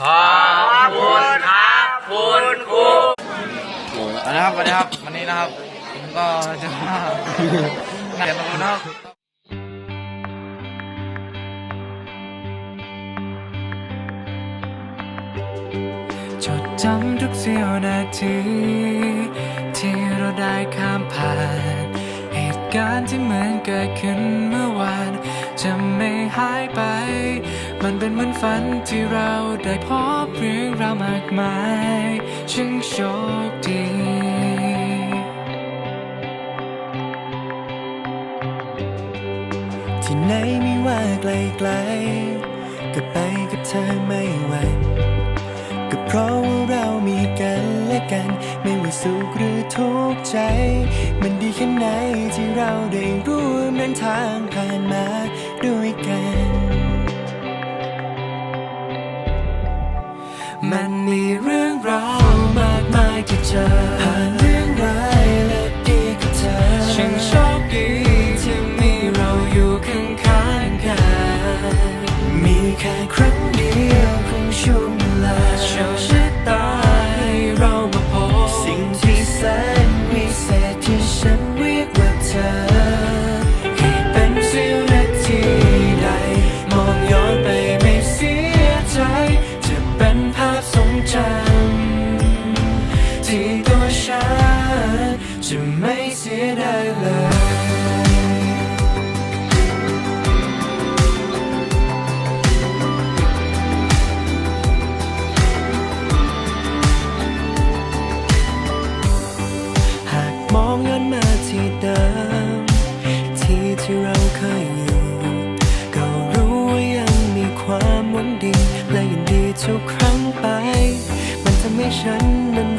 ขอบคุณครับคุณครูเอาละครับสวัสดีครับวันนี้นะครับผมก็จะมาเรียนรู้นะครับจดจำทุกเสี้ยวนาทีที่เราได้ข้ามผ่าน เหตุการณ์ที่เหมือนเกิดขึ้นเมื่อวาน จะไม่หายไป มันเป็นเหมือนฝันที่เราได้พบเรื่องราวมากมายช่างโชคดีที่ไหนไม่ว่าไกลไกลก็ไปกับเธอไม่หวั่นก็เพราะว่าเรามีกันและกัน ไม่ว่าสุขหรือทุกข์ใจ มันดีแค่ไหนที่เราได้ร่วมเดินทางผ่านมาด้วยกัน มันมีเรื่องราวมากมายที่เจอา ฉันนั้น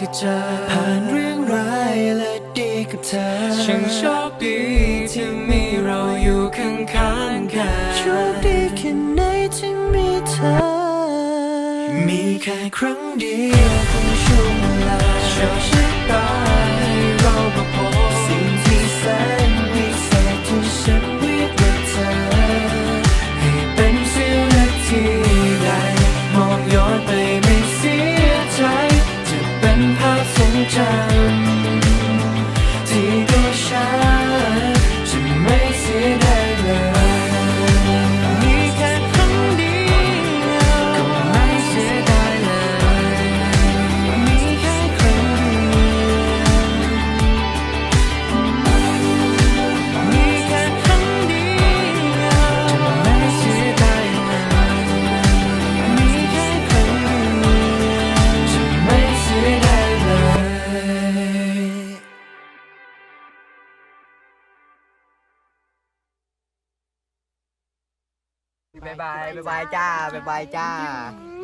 ที่เจอผ่านเรื่องร้ายและดีกับเธอช่างโชคดีที่มีเราอยู่ข้างๆกันโชคดีแค่ไหนที่มีเธอ มีแค่ครั้งเดียวของช่วงเว ท บ๊ายบายบ๊ายบายจ้าบ๊ายบายจ้าอื